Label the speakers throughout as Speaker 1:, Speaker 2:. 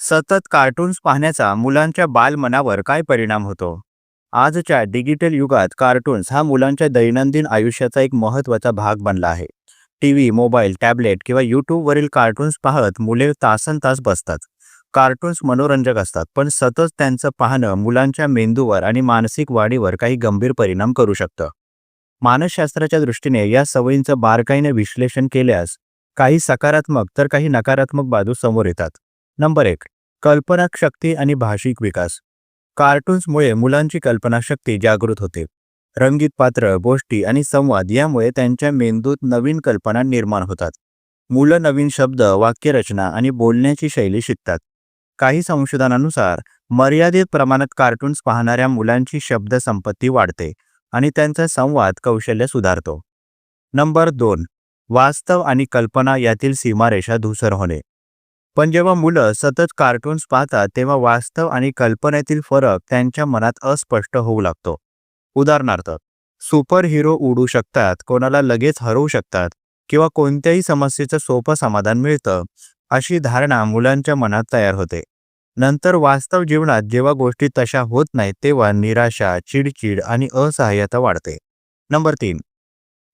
Speaker 1: सतत कार्टून्स पाहण्याचा मुलांच्या बालमनावर काय परिणाम होतो? आजच्या डिजिटल युगात कार्टून्स हा मुलांच्या दैनंदिन आयुष्याचा एक महत्त्वाचा भाग बनला आहे. टी व्ही मोबाईल टॅबलेट किंवा यूट्यूबवरील कार्टून्स पाहत मुले तासन तास बसतात. कार्टून्स मनोरंजक असतात पण सतत त्यांचं पाहणं मुलांच्या मेंदूवर आणि मानसिक वाढीवर काही गंभीर परिणाम करू शकतं. मानसशास्त्राच्या दृष्टीने या सवयींचं बारकाईने विश्लेषण केल्यास काही सकारात्मक तर काही नकारात्मक बाजू समोर येतात. नंबर एक कल्पनाशक्ती आणि भाषिक विकास. कार्टून्समुळे मुलांची कल्पनाशक्ती जागृत होते. रंगीत पात्र गोष्टी आणि संवाद यामुळे त्यांच्या मेंदूत नवीन कल्पना निर्माण होतात. मुलं नवीन शब्द वाक्यरचना आणि बोलण्याची शैली शिकतात. काही संशोधनानुसार मर्यादित प्रमाणात कार्टून्स पाहणाऱ्या मुलांची शब्दसंपत्ती वाढते आणि त्यांचा संवाद कौशल्य सुधारतो. नंबर दोन वास्तव आणि कल्पना यातील सीमारेषा धूसर होणे. पण जेव्हा मुलं सतत कार्टून्स पाहतात तेव्हा वास्तव आणि कल्पनेतील फरक त्यांच्या मनात अस्पष्ट होऊ लागतो. उदाहरणार्थ सुपर हिरो उडू शकतात कोणाला लगेच हरवू शकतात किंवा कोणत्याही समस्येचं सोपं समाधान मिळतं अशी धारणा मुलांच्या मनात तयार होते. नंतर वास्तव जीवनात जेव्हा गोष्टी तशा होत नाहीत तेव्हा निराशा चिडचिड आणि असहाय्यता वाढते. नंबर तीन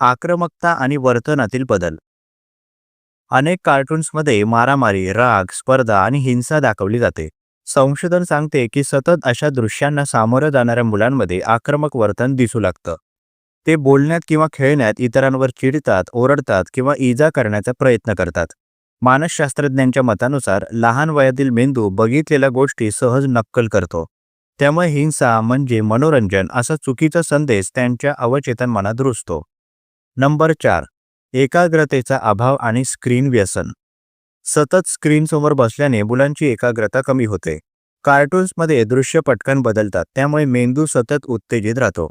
Speaker 1: आक्रमकता आणि वर्तनातील बदल. अनेक कार्टून्समध्ये मारामारी राग स्पर्धा आणि हिंसा दाखवली जाते. संशोधन सांगते की सतत अशा दृश्यांना सामोरं जाणाऱ्या मुलांमध्ये आक्रमक वर्तन दिसू लागतं. ते बोलण्यात किंवा खेळण्यात इतरांवर चिडतात ओरडतात किंवा इजा करण्याचा प्रयत्न करतात. मानसशास्त्रज्ञांच्या मतानुसार लहान वयातील मेंदू बघितलेल्या गोष्टी सहज नक्कल करतो. त्यामुळे हिंसा म्हणजे मनोरंजन असा चुकीचा संदेश त्यांच्या अवचेतन मनात रुजतो. नंबर चार. एकाग्रतेचा अभाव आणि स्क्रीन व्यसन. सतत स्क्रीनसमोर बसल्याने मुलांची एकाग्रता कमी होते. कार्टून्समध्ये दृश्य पटकन बदलतात त्यामुळे मेंदू सतत उत्तेजित राहतो.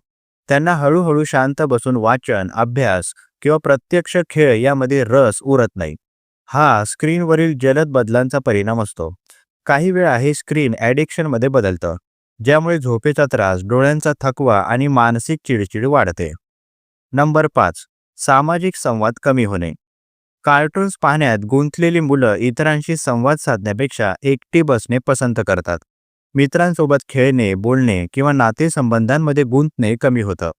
Speaker 1: त्यांना हळूहळू शांत बसून वाचन अभ्यास किंवा प्रत्यक्ष खेळ यामध्ये रस उरत नाही. हा स्क्रीनवरील जलद बदलांचा परिणाम असतो. काही वेळा हे स्क्रीन ॲडिक्शनमध्ये बदलतं ज्यामुळे झोपेचा त्रास डोळ्यांचा थकवा आणि मानसिक चिडचिड वाढते. नंबर पाच. सामाजिक संवाद कमी होणे. कार्टून्स पाहण्यात गुंतलेली मुलं इतरांशी संवाद साधण्यापेक्षा एकटी बसणे पसंत करतात. मित्रांसोबत खेळणे बोलणे किंवा नातेसंबंधांमध्ये गुंतणे कमी होतं.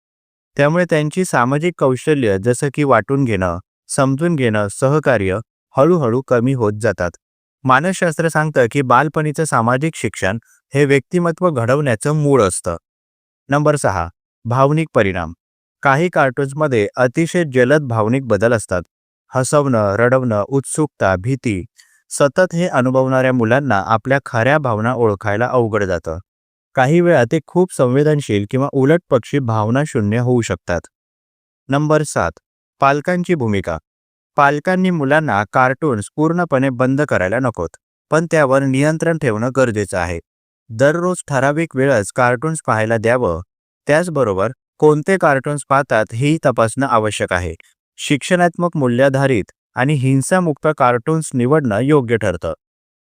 Speaker 1: त्यामुळे त्यांची सामाजिक कौशल्य जसं की वाटून घेणं समजून घेणं सहकार्य हळूहळू कमी होत जातात. मानसशास्त्र सांगतं की बालपणीचं सामाजिक शिक्षण हे व्यक्तिमत्व घडवण्याचं मूळ असतं. नंबर सहा भावनिक परिणाम. काही कार्टून्समध्ये अतिशय जलद भावनिक बदल असतात. हसवणं रडवणं उत्सुकता भीती सतत हे अनुभवणाऱ्या मुलांना आपल्या खऱ्या भावना ओळखायला अवघड जातं. काही वेळा ते खूप संवेदनशील किंवा उलट पक्षी भावना शून्य होऊ शकतात. नंबर सात पालकांची भूमिका. पालकांनी मुलांना कार्टून्स पूर्णपणे बंद करायला नकोत पण त्यावर नियंत्रण ठेवणं गरजेचं आहे. दररोज ठराविक वेळच कार्टून्स पाहायला द्यावं त्याचबरोबर कोणते कार्टून्स पाहतात हेही तपासणं आवश्यक आहे. शिक्षणात्मक मूल्याधारित आणि हिंसामुक्त कार्टून्स निवडणं योग्य ठरतं.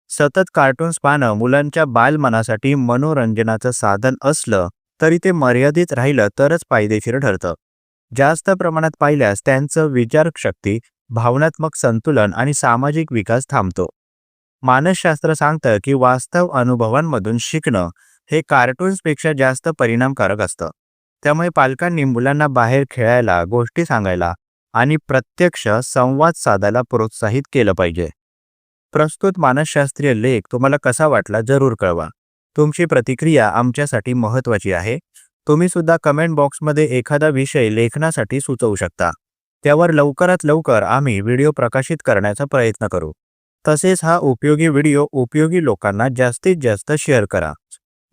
Speaker 1: सतत कार्टून्स पाहणं मुलांच्या बालमनासाठी मनोरंजनाचं साधन असलं तरी ते मर्यादित राहिलं तरच फायदेशीर ठरतं. जास्त प्रमाणात पाहिल्यास त्यांचं विचारशक्ती भावनात्मक संतुलन आणि सामाजिक विकास थांबतो. मानसशास्त्र सांगतं की वास्तव अनुभवांमधून शिकणं हे कार्टून्सपेक्षा जास्त परिणामकारक असतं. त्यामुळे पालकांनी मुलांना बाहेर खेळायला गोष्टी सांगायला आणि प्रत्यक्ष संवाद साधायला प्रोत्साहित केलं पाहिजे. प्रस्तुत मानसशास्त्रीय लेख तुम्हाला कसा वाटला जरूर कळवा. तुमची प्रतिक्रिया आमच्यासाठी महत्त्वाची आहे. तुम्ही सुद्धा कमेंट बॉक्समध्ये एखादा विषय लेखनासाठी सुचवू शकता. त्यावर लवकरात लवकर आम्ही व्हिडिओ प्रकाशित करण्याचा प्रयत्न करू. तसेच हा उपयोगी व्हिडिओ उपयोगी लोकांना जास्तीत जास्त शेअर करा.